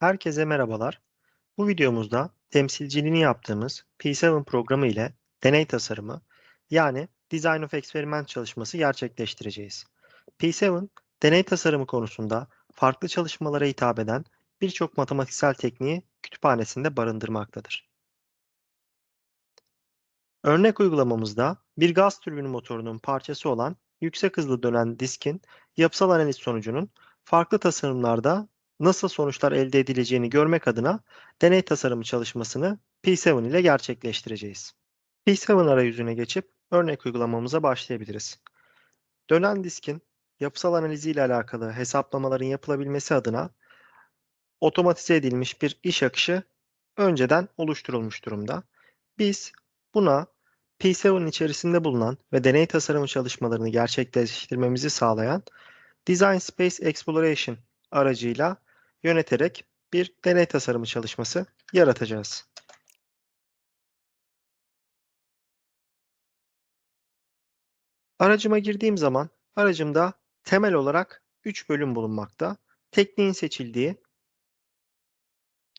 Herkese merhabalar. Bu videomuzda temsilciliğini yaptığımız P7 programı ile deney tasarımı yani Design of Experiment çalışması gerçekleştireceğiz. P7, deney tasarımı konusunda farklı çalışmalara hitap eden birçok matematiksel tekniği kütüphanesinde barındırmaktadır. Örnek uygulamamızda bir gaz türbini motorunun parçası olan yüksek hızlı dönen diskin yapısal analiz sonucunun farklı tasarımlarda nasıl sonuçlar elde edileceğini görmek adına deney tasarımı çalışmasını P7 ile gerçekleştireceğiz. P7 arayüzüne geçip örnek uygulamamıza başlayabiliriz. Dönen diskin yapısal analizi ile alakalı hesaplamaların yapılabilmesi adına otomatize edilmiş bir iş akışı önceden oluşturulmuş durumda. Biz buna P7 içerisinde bulunan ve deney tasarımı çalışmalarını gerçekleştirmemizi sağlayan Design Space Exploration aracıyla yöneterek bir deney tasarımı çalışması yaratacağız. Aracıma girdiğim zaman aracımda temel olarak 3 bölüm bulunmakta. Tekniğin seçildiği,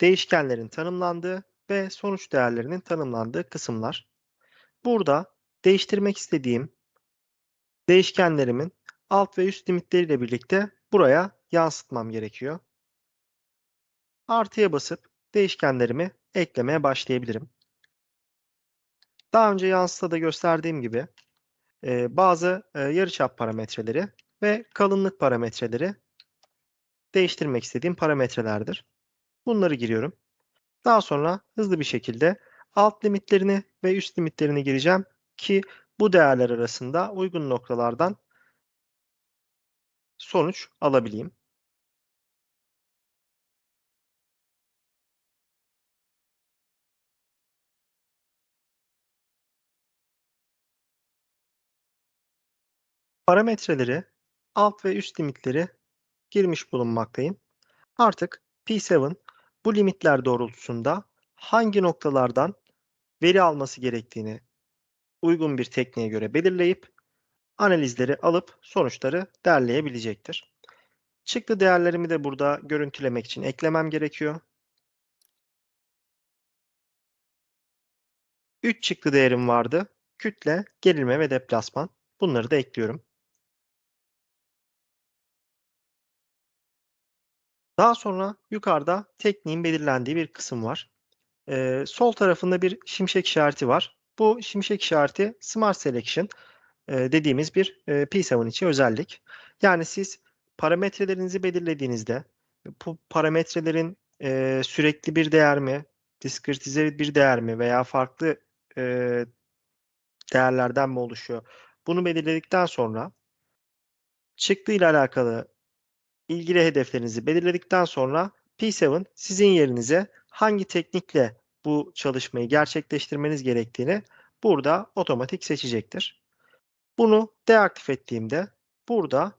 değişkenlerin tanımlandığı ve sonuç değerlerinin tanımlandığı kısımlar. Burada değiştirmek istediğim değişkenlerimin alt ve üst limitleriyle birlikte buraya yansıtmam gerekiyor. Artıya basıp değişkenlerimi eklemeye başlayabilirim. Daha önce yansıtada gösterdiğim gibi e, bazı e, yarıçap parametreleri ve kalınlık parametreleri değiştirmek istediğim parametrelerdir. Bunları giriyorum. Daha sonra hızlı bir şekilde alt limitlerini ve üst limitlerini gireceğim ki bu değerler arasında uygun noktalardan sonuç alabileyim. Parametreleri, alt ve üst limitleri girmiş bulunmaktayım. Artık P7 bu limitler doğrultusunda hangi noktalardan veri alması gerektiğini uygun bir tekniğe göre belirleyip analizleri alıp sonuçları derleyebilecektir. Çıktı değerlerimi de burada görüntülemek için eklemem gerekiyor. 3 çıktı değerim vardı. Kütle, gerilme ve deplasman. Bunları da ekliyorum. Daha sonra yukarıda tekniğin belirlendiği bir kısım var. Ee, sol tarafında bir şimşek işareti var. Bu şimşek işareti Smart Selection e, dediğimiz bir e, P7 için özellik. Yani siz parametrelerinizi belirlediğinizde bu parametrelerin e, sürekli bir değer mi, diskretize bir değer mi veya farklı e, değerlerden mi oluşuyor? Bunu belirledikten sonra çıktı ile alakalı ilgili hedeflerinizi belirledikten sonra P7 sizin yerinize hangi teknikle bu çalışmayı gerçekleştirmeniz gerektiğini burada otomatik seçecektir. Bunu deaktif ettiğimde burada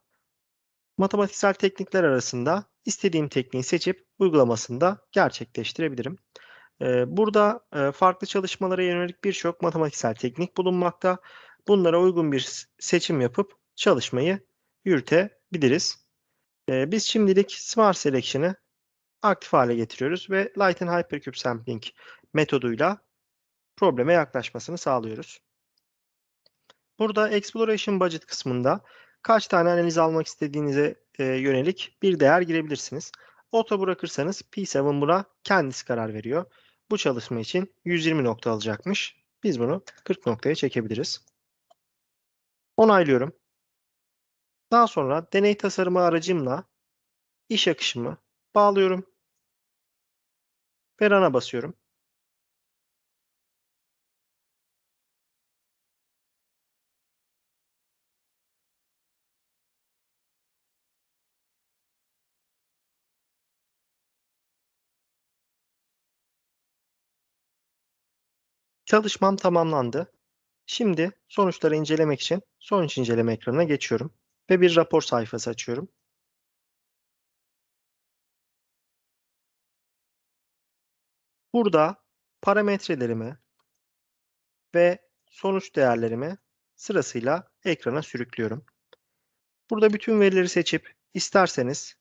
matematiksel teknikler arasında istediğim tekniği seçip uygulamasını da gerçekleştirebilirim. Burada farklı çalışmalara yönelik birçok matematiksel teknik bulunmakta. Bunlara uygun bir seçim yapıp çalışmayı yürütebiliriz. Biz şimdilik Smart Selection'ı aktif hale getiriyoruz ve Light and Hypercube Sampling metoduyla probleme yaklaşmasını sağlıyoruz. Burada Exploration Budget kısmında kaç tane analiz almak istediğinize e, yönelik bir değer girebilirsiniz. Auto bırakırsanız P7 buna kendisi karar veriyor. Bu çalışma için 120 nokta alacakmış. Biz bunu 40 noktaya çekebiliriz. Onaylıyorum. Daha sonra deney tasarımı aracımla iş akışımı bağlıyorum. Ve run'a basıyorum. Çalışmam tamamlandı. Şimdi sonuçları incelemek için sonuç inceleme ekranına geçiyorum ve bir rapor sayfası açıyorum. Burada parametrelerimi ve sonuç değerlerimi sırasıyla ekrana sürüklüyorum. Burada bütün verileri seçip isterseniz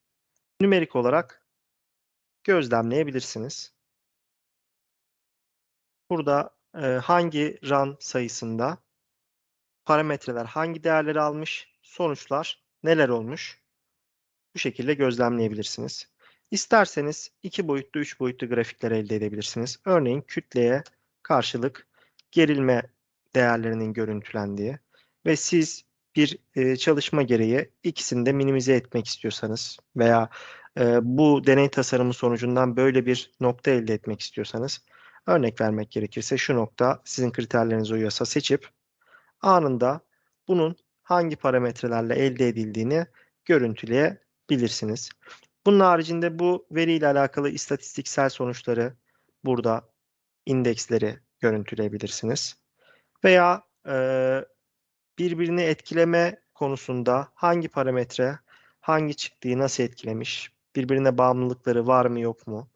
nümerik olarak gözlemleyebilirsiniz. Burada e, hangi run sayısında parametreler hangi değerleri almış, sonuçlar neler olmuş bu şekilde gözlemleyebilirsiniz. İsterseniz iki boyutlu, üç boyutlu grafikler elde edebilirsiniz. Örneğin kütleye karşılık gerilme değerlerinin görüntülendiği ve siz bir e, çalışma gereği ikisini de minimize etmek istiyorsanız veya e, bu deney tasarımı sonucundan böyle bir nokta elde etmek istiyorsanız örnek vermek gerekirse şu nokta sizin kriterlerinize uyuyorsa seçip anında bunun hangi parametrelerle elde edildiğini görüntüleyebilirsiniz. Bunun haricinde bu veriyle alakalı istatistiksel sonuçları burada indeksleri görüntüleyebilirsiniz. Veya e, birbirini etkileme konusunda hangi parametre hangi çıktıyı nasıl etkilemiş, birbirine bağımlılıkları var mı yok mu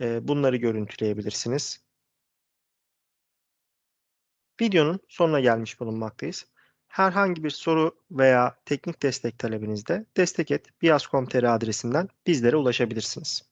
e, bunları görüntüleyebilirsiniz. Videonun sonuna gelmiş bulunmaktayız. Herhangi bir soru veya teknik destek talebinizde destek et adresinden bizlere ulaşabilirsiniz.